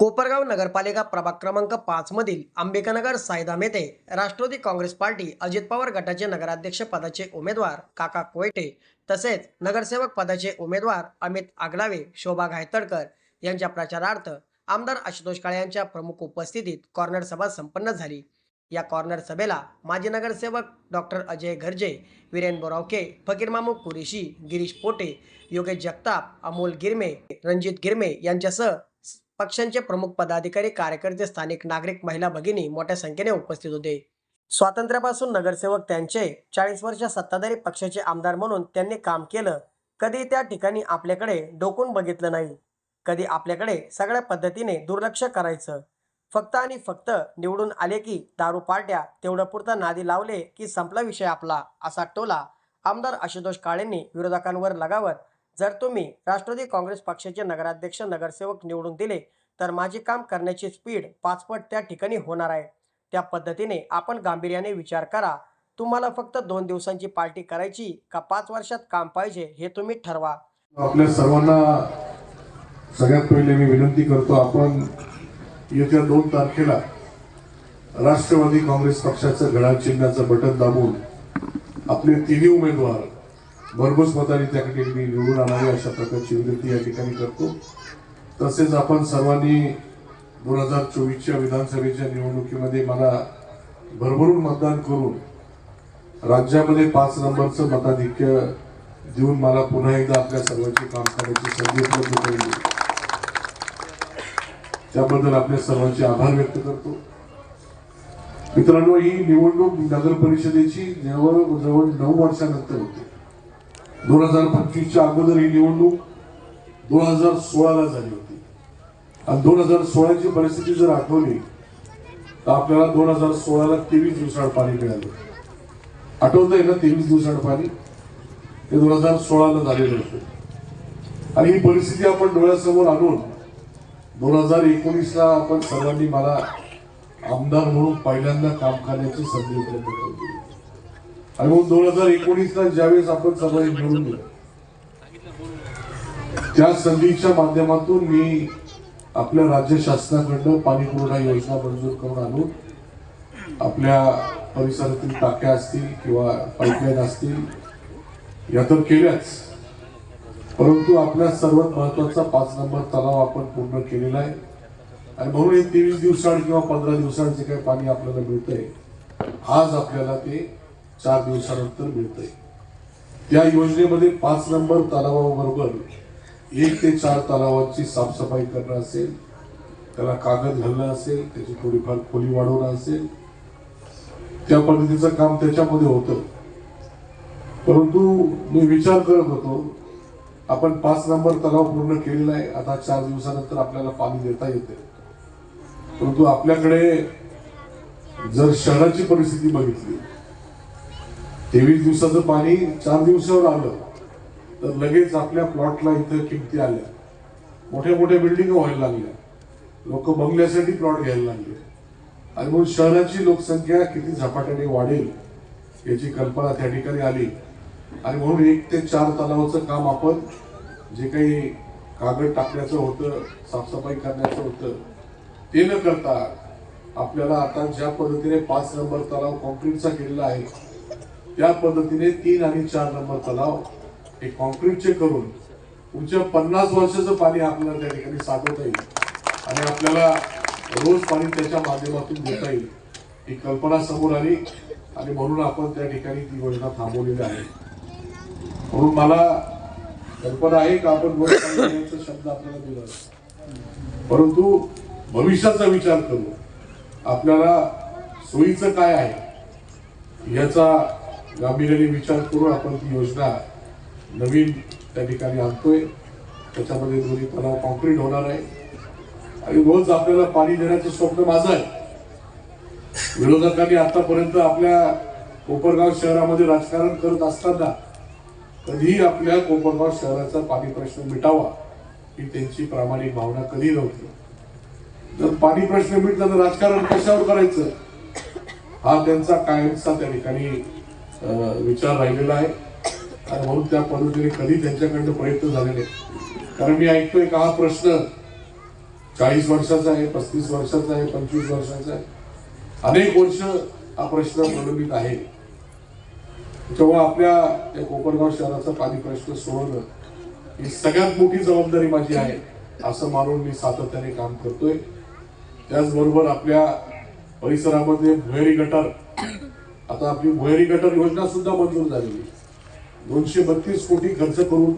कोपरगाव नगरपालिका प्रभाग क्रमांक पाच मधील आंबेडकरनगर सायदाम येथे राष्ट्रवादी काँग्रेस पार्टी अजित पवार गटाचे नगराध्यक्ष पदाचे उमेदवार काका कोयटे तसेच नगरसेवक पदाचे उमेदवार अमित आगलावे शोभा गायतडकर यांच्या प्रचारार्थ आमदार आशुतोष काळे यांच्या प्रमुख उपस्थितीत कॉर्नर सभा संपन्न झाली. या कॉर्नर सभेला माजी नगरसेवक डॉक्टर अजय गर्जे वीरेन बोरावके फकीर मामू कुरेशी गिरीश पोटे योगेश जगताप अमोल गिरमे रणजित गिरमे यांच्यासह पक्षांचे प्रमुख पदाधिकारी कार्यकर्ते स्थानिक नागरिक महिला भगिनी मोठ्या संख्येने उपस्थित होते. स्वातंत्र्यापासून नगरसेवक त्यांचे चाळीस वर्ष सत्ताधारी पक्षाचे आमदार म्हणून त्यांनी काम केलं. कधी त्या ठिकाणी आपल्याकडे डोकून बघितलं नाही. कधी आपल्याकडे सगळ्या पद्धतीने दुर्लक्ष करायचं. फक्त आणि फक्त निवडून आले की दारू पार्ट्या तेवढं पुरतं नादी लावले की संपला विषय आपला असा टोला आमदार आशुतोष काळेंनी विरोधकांवर लगावत जर तुम्ही राष्ट्रवादी काँग्रेस पक्षाचे नगराध्यक्ष नगरसेवक निवडून दिले तर माझे काम करण्याची स्पीड पाचपट त्या ठिकाणी होणार आहे. त्या पद्धतीने आपण गांभीर्याने विचार करा. तुम्हाला फक्त दोन दिवसांची पार्टी करायची का पाच वर्षात काम पाहिजे हे तुम्ही ठरवा. आपल्या सर्वांना सगळ्यात पहिले मी विनंती करतो आपण येत्या दोन तारखेला राष्ट्रवादी काँग्रेस पक्षाचं घड्याळ चिन्हाचं बटन दाबून आपले तिन्ही उमेदवार भरघोस मताने त्या ठिकाणी निवडून आणावी अशा प्रकारची विनंती या ठिकाणी करतो. तसेच आपण सर्वांनी दोन हजार चोवीसच्या विधानसभेच्या निवडणुकीमध्ये मला भरभरून मतदान करून राज्यामध्ये पाच नंबरचं मताधिक्य देऊन मला पुन्हा एकदा आपल्या सर्वांची काम करण्याची संधी उपलब्ध करून त्याबद्दल आपल्या सर्वांचे आभार व्यक्त करतो. मित्रांनो ही निवडणूक नगर परिषदेची जवळ जवळ नऊ वर्षानंतर होती. दोन हजार पंचवीसच्या अगोदर ही निवडणूक दोन हजार सोळाला झाली होती. आणि दोन हजार सोळाची परिस्थिती जर आठवली तर आपल्याला दोन हजार सोळाला तेवीस दिवसाड पाणी मिळालं. आठवतंय ना तेवीस दिवसाड पाणी? ते दोन हजार सोळाला झालेलं होतं. आणि ही परिस्थिती आपण डोळ्यासमोर आणून दोन हजार एकोणीसला आपण सर्वांनी मला आमदार म्हणून पहिल्यांदा काम करण्याची संधी उपलब्ध करून दिली. आणि म्हणून दोन हजार एकोणीसला ज्यावेळेस आपण सभा निवडून दिलं त्या संधीच्या माध्यमातून मी आपल्या राज्य शासनाकडनं पाणी पुरवठा योजना मंजूर करून आणून आपल्या परिसरातील टाक्या असतील किंवा पाईपलाईन असतील या तर केल्याच. परंतु आपल्या सर्वात महत्त्वाचा पाच नंबर तलाव आपण पूर्ण केलेला आहे. आणि म्हणून हे तेवीस दिवसाड किंवा पंधरा दिवसाड जे काही पाणी आपल्याला मिळतंय आज आपल्याला ते चार दिवसानंतर मिळतंय. त्या योजनेमध्ये पाच नंबर तलावाबरोबर एक ते चार तलावांची साफसफाई करणं असेल त्याला कागद घालणं असेल त्याची थोडीफार खोली वाढवणं असेल. त्या पद्धतीचं काम त्याच्यामध्ये होतं. परंतु मी विचार करत होतो आपण पाच नंबर तलाव पूर्ण केलेला आहे आता चार दिवसानंतर आपल्याला पाणी देता येते परंतु आपल्याकडे जर शहराची परिस्थिती बघितली तेवीस दिवसाचं पाणी चार दिवसावर आलं तर लगेच आपल्या प्लॉटला इथं किमती आल्या. मोठ्या मोठ्या बिल्डिंग व्हायला लागल्या. लोक बंगल्यासाठी प्लॉट घ्यायला लागले. आणि म्हणून शहराची लोकसंख्या किती झपाट्याने वाढेल याची कल्पना त्या ठिकाणी आली. आणि म्हणून एक ते चार तलावाचं काम आपण जे काही कागद टाकण्याचं होतं साफसफाई करण्याचं होतं ते न करता आपल्याला आता ज्या पद्धतीने पाच नंबर तलाव कॉन्क्रीटचा केलेला आहे त्या पद्धतीने तीन आणि चार नंबर तलाव हे कॉन्क्रीटचे करून पुढच्या पन्नास वर्षाचं पाणी आपल्याला त्या ठिकाणी साठवता येईल. आणि आपल्याला रोज पाणी त्याच्या माध्यमातून देता येईल ही कल्पना समोर आली. आणि म्हणून आपण त्या ठिकाणी ती योजना थांबवलेली आहे. म्हणून मला कल्पना आहे का आपण रोज पाणी शब्द आपल्याला दिला परंतु भविष्याचा विचार करू आपल्याला सोयीचं काय आहे याचा गांभीर्याने विचार करून आपण ती योजना नवीन त्या ठिकाणी आणतोय. त्याच्यामध्ये दोन्ही तलाव कॉन्क्रीट होणार आहे. आणि रोज आपल्याला पाणी देण्याचं स्वप्न माझं आहे. विरोधकांनी आतापर्यंत आपल्या कोपरगाव शहरामध्ये राजकारण करत असताना कधीही आपल्या कोपरगाव शहराचा पाणी प्रश्न मिटावा ही त्यांची प्रामाणिक भावना कधी नव्हती. जर पाणी प्रश्न मिटला तर राजकारण कशावर करायचं? हा त्यांचा कायमचा त्या ठिकाणी विचार राहिलेला आहे. आणि म्हणून त्या पद्धतीने कधी त्यांच्याकडनं प्रयत्न झाले नाही कारण मी ऐकतोय का हा प्रश्न चाळीस वर्षाचा आहे पस्तीस वर्षाचा आहे पंचवीस वर्षाचा आहे. अनेक वर्ष हा प्रश्न प्रलंबित आहे. तेव्हा आपल्या या कोपरगाव शहराचा पाणी प्रश्न सोडवणं ही सगळ्यात मोठी जबाबदारी माझी आहे असं मानून मी सातत्याने काम करतोय. त्याचबरोबर आपल्या परिसरामध्ये भुयारी गटार आता आपली भुयारी गटर योजना सुद्धा मंजूर झालेली आहे. दोनशे बत्तीस कोटी खर्च करून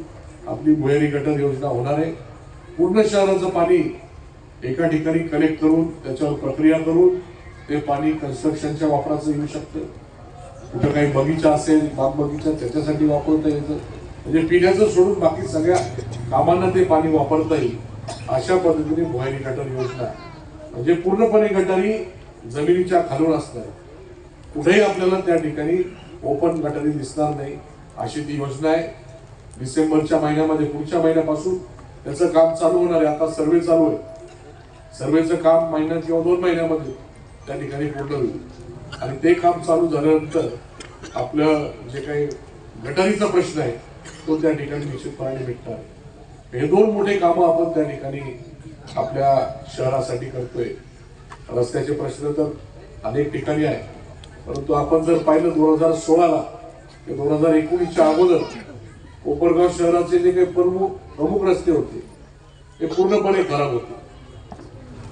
आपली भुयारी गटर योजना होणार आहे. पूर्ण शहराचं पाणी एका ठिकाणी कलेक्ट करून त्याच्यावर प्रक्रिया करून ते पाणी कन्स्ट्रक्शनच्या वापराचं येऊ शकतं. कुठं काही बगीचा असेल बाग बगीचा त्याच्यासाठी वापरता येतं. म्हणजे पिण्याचं सोडून बाकी सगळ्या कामांना ते पाणी वापरता येईल अशा पद्धतीने भुयारी गटर योजना. म्हणजे पूर्णपणे गटारी जमिनीच्या खालून असणार कुठेही आपल्याला त्या ठिकाणी ओपन गटारी दिसणार नाही. अशी ती योजना आहे. डिसेंबरच्या महिन्यामध्ये पुढच्या महिन्यापासून त्याचं काम चालू होणार आहे. आता सर्वे चालू आहे. सर्वेचं काम महिन्यात किंवा दोन महिन्यामध्ये त्या ठिकाणी पूर्ण होईल. आणि ते काम चालू झाल्यानंतर आपलं जे काही गटारीचा प्रश्न आहे तो त्या ठिकाणी निश्चितपणे भेटणार आहे. हे दोन मोठे कामं आपण त्या ठिकाणी आपल्या शहरासाठी करतोय. रस्त्याचे प्रश्न तर अनेक ठिकाणी आहे परंतु आपण जर पाहिलं दोन हजार सोळाला ते दोन हजार एकोणीसच्या अगोदर कोपरगाव शहराचे जे काही प्रमुख प्रमुख रस्ते होते ते पूर्णपणे खराब होते.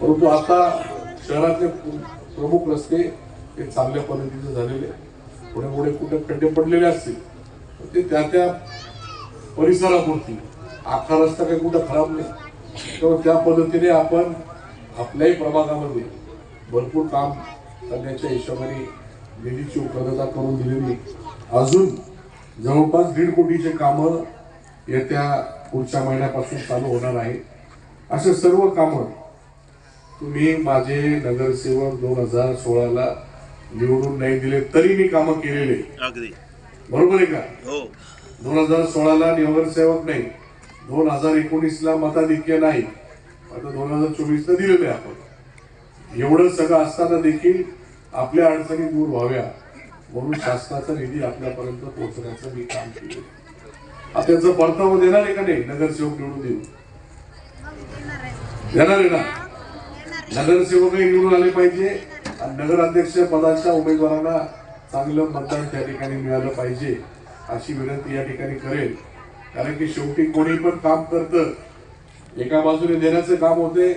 परंतु आता शहरातले प्रमुख रस्ते हे चांगल्या पद्धतीचे झालेले पुढे पुढे कुठे खड्डे पडलेले असतील ते त्या त्या परिसरापुरती आखा रस्ता काही कुठं खराब नाही. तर त्या पद्धतीने आपण आपल्याही प्रभागामध्ये भरपूर काम करण्याच्या हिशोबाने निधीची उपलब्धता करून दिलेली अजून जवळपास दीड कोटीचे कामं येत्या पुढच्या महिन्यापासून चालू होणार आहे. असे सर्व कामं तुम्ही माझे नगरसेवक दोन हजार सोळाला निवडून नाही दिले तरी मी कामं केलेले. बरोबर आहे का? हो. दोन हजार सोळाला नगरसेवक नाही दोन हजार एकोणीसला मताधिक्य नाही. आता दोन हजार चोवीसला दिलेलं आहे आपण. एवढं सगळं असताना देखील आपल्या अडचणी दूर व्हाव्या म्हणून शासनाचा निधी आपल्यापर्यंत पोहोचण्याचं मी काम केलं आता त्याचं देणार आहे का नाही नगरसेवक निवडून देऊ? देणार आहे ना? नगरसेवकही निवडून आले पाहिजे आणि नगराध्यक्ष पदाच्या उमेदवारांना चांगलं मतदान त्या ठिकाणी मिळालं पाहिजे अशी विनंती या ठिकाणी करेल. कारण की शेवटी कोणी पण काम करतं एका बाजूने देण्याचं काम होते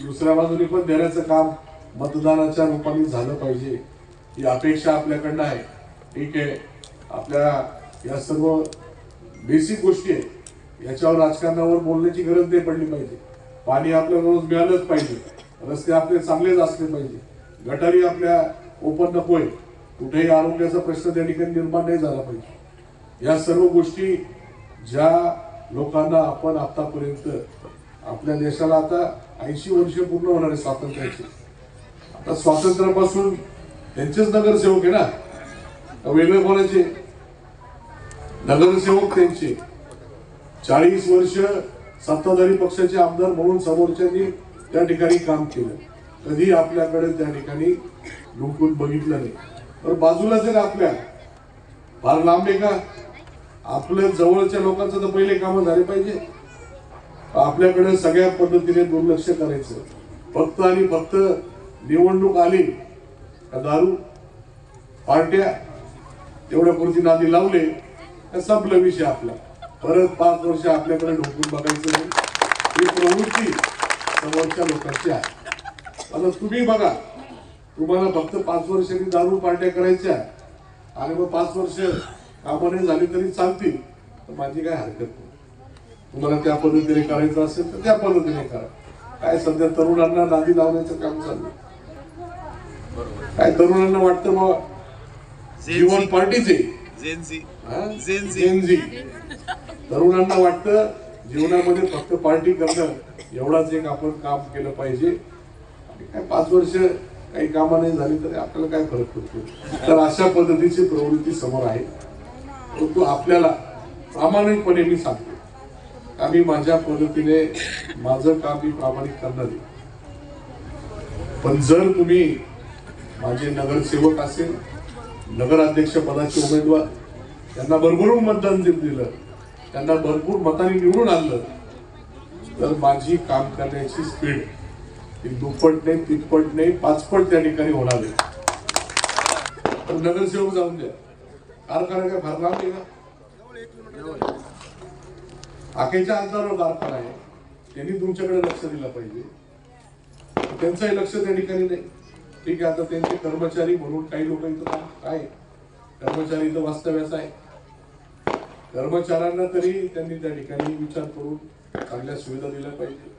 दुसऱ्या बाजूने पण देण्याचं काम मतदानाच्या रूपाने झालं पाहिजे ही अपेक्षा आपल्याकडनं आहे. ठीक आहे? आपल्या या सर्व बेसिक गोष्टी आहेत. याच्यावर राजकारणावर बोलण्याची गरज नाही पडली पाहिजे. पाणी आपल्या रोज मिळालंच पाहिजे. रस्ते आपले चांगलेच असले पाहिजे. गटारी आपल्या ओपन नकोय कुठेही आरोग्याचा प्रश्न त्या ठिकाणी निर्माण नाही झाला पाहिजे. या सर्व गोष्टी ज्या लोकांना आपण आतापर्यंत आपल्या देशाला आता ऐंशी वर्ष पूर्ण होणार आहे स्वातंत्र्याची. आता स्वातंत्र्यापासून त्यांचेच नगरसेवक आहे ना? वेगळे कोणाचे? नगरसेवक त्यांचे. चाळीस वर्ष सत्ताधारी पक्षाचे आमदार म्हणून समोरच्यांनी त्या ठिकाणी काम केलं. कधी आपल्याकडे त्या ठिकाणी लुकून बघितलं नाही. तर बाजूलाच आहे ना आपल्या फार लांब आहे का? आपल्या जवळच्या लोकांचं तर पहिले कामं झाले पाहिजे. आपल्याकडे सगळ्या पद्धतीने दुर्लक्ष करायचं. फक्त आणि फक्त निवडणूक आली का दारू पार्ट्या तेवढ्या पुरती नादी लावले तर संपलं विषय आपला. परत पाच वर्ष आपल्याकडे ढोकून बघायचं नाही. ही प्रवृत्ती समोरच्या लोकांची आहे. आता तुम्ही बघा तुम्हाला फक्त पाच वर्षांनी दारू पार्ट्या करायच्या आणि मग पाच वर्ष कामं नाही झाली तरी चालतील. तर माझी काय हरकत नाही. तुम्हाला त्या पद्धतीने करायचं असेल तर त्या पद्धतीने करा. काय सध्या तरुणांना नादी लावण्याचं काम चालू काय तरुणांना वाटतं मग जीवन पार्टीचे. तरुणांना वाटतं जीवनामध्ये फक्त पार्टी करणं एवढाच एक आपण काम केलं पाहिजे. काय पाच वर्ष काही कामं नाही झाली तरी आपल्याला काय फरक पडतो? तर अशा पद्धतीची प्रवृत्ती समोर आहे. परंतु आपल्याला प्रामाणिकपणे मी सांगतो आम्ही माझ्या पद्धतीने माझं काम मी प्रामाणिक करणार पण जर तुम्ही माझे नगरसेवक असेल नगराध्यक्ष पदाचे उमेदवार त्यांना भरभरून मतदान दिलं. त्यांना भरपूर मताने निवडून आणलं. तर माझी काम करण्याची स्पीड ती दुप्पट नाही तिप्पट नाही पाचपट त्या ठिकाणी होणार आहे. नगरसेवक जाऊन द्या. कारखाना काय फार लांब आहे का आखेच्या अंतरावर कारखाना आहे. त्यांनी तुमच्याकडे लक्ष दिलं पाहिजे. त्यांचंही लक्ष त्या ठिकाणी नाही. ठीक आहे आता त्यांचे कर्मचारी म्हणून काही लोक इथं काम काय कर्मचारी इथं वास्तव्यास आहे. कर्मचाऱ्यांना तरी त्यांनी त्या ठिकाणी विचार करून चांगल्या सुविधा दिल्या पाहिजे.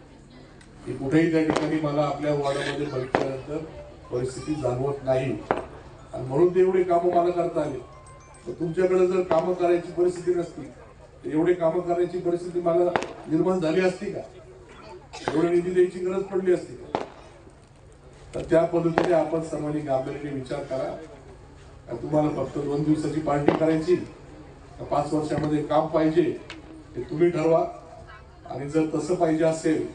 की कुठेही त्या ठिकाणी मला आपल्या वॉर्डामध्ये बघितल्यानंतर परिस्थिती जाणवत नाही. आणि म्हणून ते एवढे कामं मला करता आले. तर तुमच्याकडे जर कामं करायची परिस्थिती नसती तर एवढे कामं करायची परिस्थिती मला निर्माण झाली असती का? एवढे निधी द्यायची गरज पडली असती तर त्या पद्धतीने आपण सर्वांनी गांभीर्याने विचार करा. तुम्हाला फक्त दोन दिवसाची पार्टी करायची. तर पाच वर्षामध्ये काम पाहिजे हे तुम्ही ठरवा. आणि जर तसं पाहिजे असेल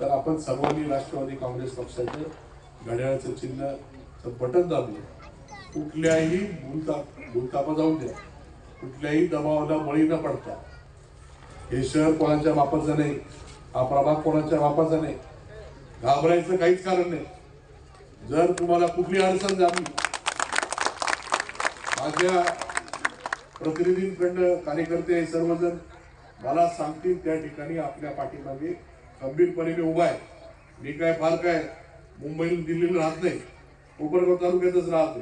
तर आपण सर्वांनी राष्ट्रवादी काँग्रेस पक्षाचं घड्याळाचं चिन्ह बटन दाबलं कुठल्याही भूलताप भूलतापा जाऊ द्या. कुठल्याही दबावाला बळी न पडता. हे शहर कोणाच्या वापरचं नाही हा प्रभाग कोणाच्या वापरचा नाही. घाबरायचं काहीच कारण नाही. जर तुम्हाला कुठली अडचण झाली माझ्या प्रतिनिधींकडनं कार्यकर्ते सर्वजण मला सांगतील त्या ठिकाणी आपल्या पाठीमागे खंबीरपणे मी उभा आहे. मी काय फार काय मुंबईहून दिल्लीला राहत नाही कोपरगाव तालुक्यातच राहते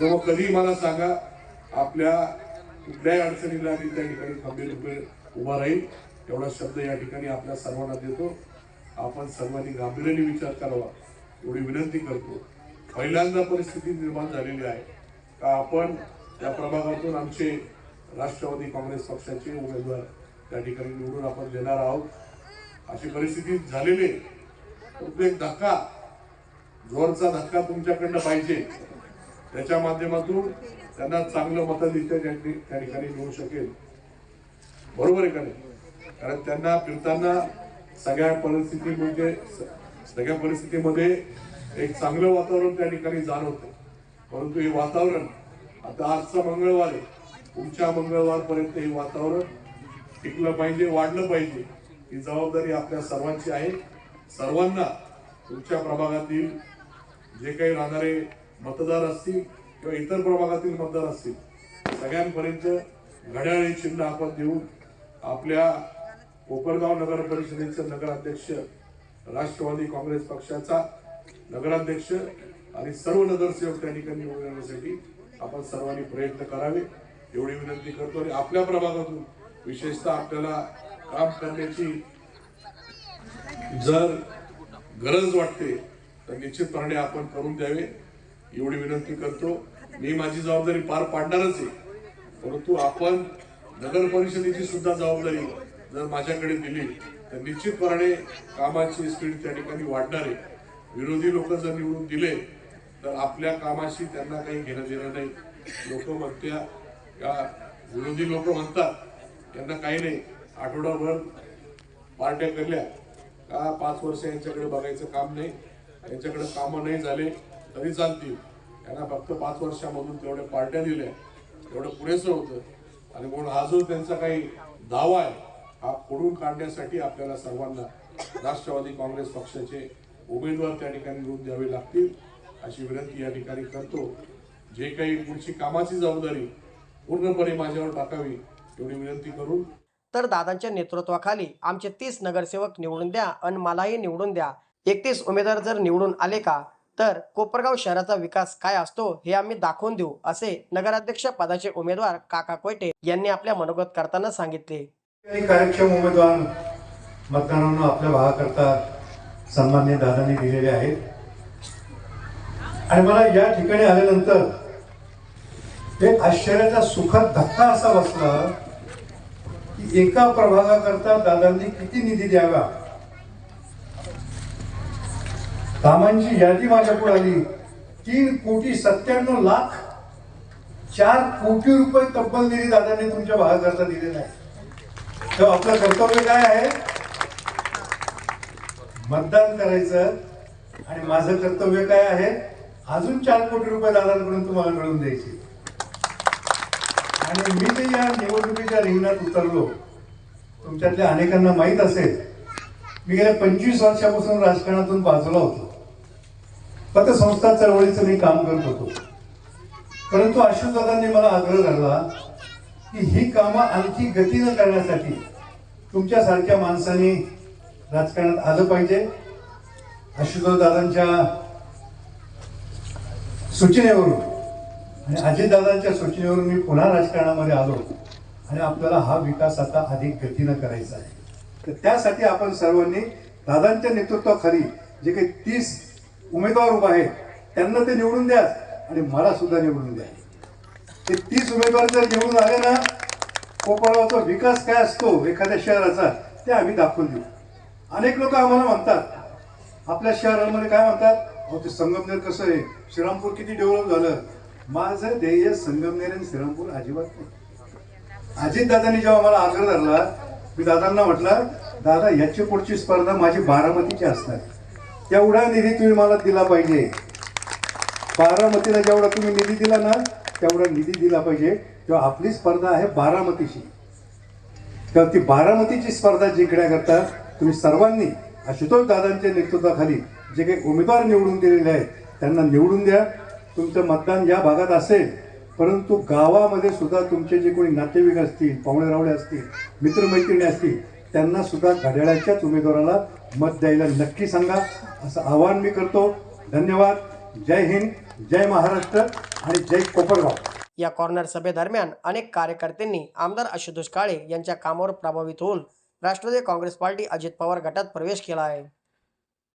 तेव्हा कधी मला सांगा आपल्या कुठल्याही अडचणीला मी त्या ठिकाणी खंबीरपणे उभा राहील. एवढा शब्द या ठिकाणी आपल्या सर्वांना देतो. आपण सर्वांनी गांभीर्याने विचार करावा. एवढी विनंती करतो. पहिल्यांदा परिस्थिती निर्माण झालेली आहे. का आपण त्या प्रभागातून आमचे राष्ट्रवादी काँग्रेस पक्षाचे उमेदवार त्या ठिकाणी निवडून आपण देणार आहोत. अशी परिस्थिती झालेली आहे. एक धक्का जोरचा धक्का तुमच्याकडनं पाहिजे. त्याच्या माध्यमातून त्यांना चांगलं मताधिक्य त्या ठिकाणी मिळू शकेल. बरोबर आहे का नाही? कारण त्यांना फिरताना सगळ्या परिस्थितीमध्ये म्हणजे सगळ्या परिस्थितीमध्ये एक चांगलं वातावरण त्या ठिकाणी जाणवतं. परंतु हे वातावरण आता आजचा मंगळवार आहे. पुढच्या मंगळवारपर्यंत हे वातावरण टिकलं पाहिजे वाढलं पाहिजे ही जबाबदारी आपल्या सर्वांची आहे. सर्वांना तुमच्या प्रभागातील जे काही राहणारे मतदार असतील किंवा इतर प्रभागातील मतदार असतील सगळ्यांपर्यंत घड्याळी चिन्ह आपण देऊन आपल्या कोपरगाव नगर परिषदेचे नगराध्यक्ष राष्ट्रवादी काँग्रेस पक्षाचा नगराध्यक्ष आणि सर्व नगरसेवक त्या ठिकाणी निवडून येण्यासाठी आपण सर्वांनी प्रयत्न करावे. एवढी विनंती करतो आणि आपल्या प्रभागातून विशेषतः आपल्याला काम करण्याची जर गरज वाटते तर निश्चितपणे आपण करून द्यावे. एवढी विनंती करतो. मी माझी जबाबदारी पार पाडणारच आहे. परंतु आपण नगर परिषदेची सुद्धा जबाबदारी जर माझ्याकडे दिली तर निश्चितपणे कामाची स्पीड त्या ठिकाणी वाढणार. आहे विरोधी लोक जर निवडून दिले तर आपल्या कामाशी त्यांना काही घेणं देणं नाही. लोक म्हणत्या का विरोधी लोक म्हणतात त्यांना काही नाही आठवडाभर पार्ट्या करल्या. का पाच वर्ष यांच्याकडे बघायचं काम नाही? यांच्याकडे कामं नाही झाले तरी चालतील. यांना फक्त पाच वर्षामधून तेवढ्या पार्ट्या दिल्या. तेवढं पुरेसं होतं. आणि म्हणून हा जो त्यांचा काही दावा आहे हा खोडून काढण्यासाठी आपल्याला सर्वांना राष्ट्रवादी काँग्रेस पक्षाचे उमेदवार त्या ठिकाणी निवडून द्यावे लागतील अशी विनंती या ठिकाणी करतो. जे काही पुढची कामाची जबाबदारी पूर्णपणे माझ्यावर टाकावी एवढी विनंती करून. तर दादांच्या नेतृत्वाखाली आमचे तीस नगरसेवक निवडून द्या आणि मलाही निवडून द्या. एकतीस उमेदवार जर निवडून आले का तर कोपरगाव शहराचा विकास काय असतो हे आम्ही दाखवून देऊ असे नगराध्यक्ष पदाचे उमेदवार काका कोयटे यांनी आपल्या मनोगत करताना सांगितले. कार्यक्षम उमेदवार मतदारांना आपल्या भागाकरता सन्मान्य दादांनी दिलेले आहेत. आणि मला या ठिकाणी आल्यानंतर एक आश्चर्याचा सुखद धक्का असा बसला की एका प्रभागाकरता दादांनी किती निधी द्यावा? कामांची यादी माझ्या पुढे आली. तीन कोटी सत्त्याण्णव लाख चार कोटी रुपये तब्बल निधी दादांनी तुमच्या भागाकरता दिलेला आहे तर आपलं कर्तव्य काय आहे? मतदान करायचं. आणि माझं कर्तव्य काय आहे? अजून चार कोटी रुपये दादांकडून तुम्हाला मिळवून द्यायचे. आणि मी जे या निवडणुकीच्या रिंगणात उतरलो तुमच्यातल्या अनेकांना माहीत असेल मी गेल्या पंचवीस वर्षापासून राजकारणातून बाजूला होतो. पतसंस्था चळवळीचं मी काम करत होतो. परंतु अशोकदादांनी मला आग्रह धरला की ही कामं आणखी गतीनं करण्यासाठी तुमच्यासारख्या माणसांनी राजकारणात आलं पाहिजे. दादांच्या सूचनेवरून आणि अजितदादांच्या सूचनेवरून मी पुन्हा राजकारणामध्ये आलो आणि आपल्याला हा विकास आता अधिक गतीनं करायचा आहे. तर त्यासाठी आपण सर्वांनी दादांच्या नेतृत्वाखाली जे काही तीस उमेदवार उभा आहेत त्यांना ते निवडून द्या आणि मला सुद्धा निवडून द्या. ते तीस उमेदवार जर घेऊन आले ना कोपरगावचा विकास काय असतो एखाद्या शहराचा ते आम्ही दाखवून देऊ. अनेक लोक आम्हाला म्हणतात आपल्या शहरामध्ये काय म्हणतात अहो ते संगमनेर कसं आहे? श्रीरामपूर किती डेव्हलप झालं? माझं ध्येय संगमनेर आणि श्रीरामपूर अजिबात नाही. अजितदादांनी जेव्हा मला आग्रह धरला मी दादांना म्हटलं दादा याची पुढची स्पर्धा माझी बारामतीची असणार. तेवढा निधी तुम्ही मला दिला पाहिजे. बारामतीला जेवढा तुम्ही निधी दिला ना तेवढा निधी दिला पाहिजे. तेव्हा आपली स्पर्धा आहे बारामतीची. तर ती बारामतीची स्पर्धा जिंकण्याकरता तुम्ही सर्वांनी आशुतोष दादांच्या नेतृत्वाखाली जे काही उमेदवार निवडून दिलेले आहेत त्यांना निवडून द्या. तुमचं मतदान या भागात असेल परंतु गावामध्ये सुद्धा तुमचे जे कोणी नातेवाईक असतील पाहुणे रावळे असतील मित्रमैत्रिणी असतील त्यांना सुद्धा घड्याळ्याच्याच उमेदवाराला मत द्यायला नक्की सांगा. असं आवाहन मी करतो. धन्यवाद. जय हिंद. जय महाराष्ट्र आणि जय कोपरगाव. या कॉर्नर सभेदरम्यान अनेक कार्यकर्त्यांनी आमदार आशुतोष काळे यांच्या कामावर प्रभावित होऊन राष्ट्रवादी काँग्रेस पार्टी अजित पवार गटात प्रवेश केला आहे.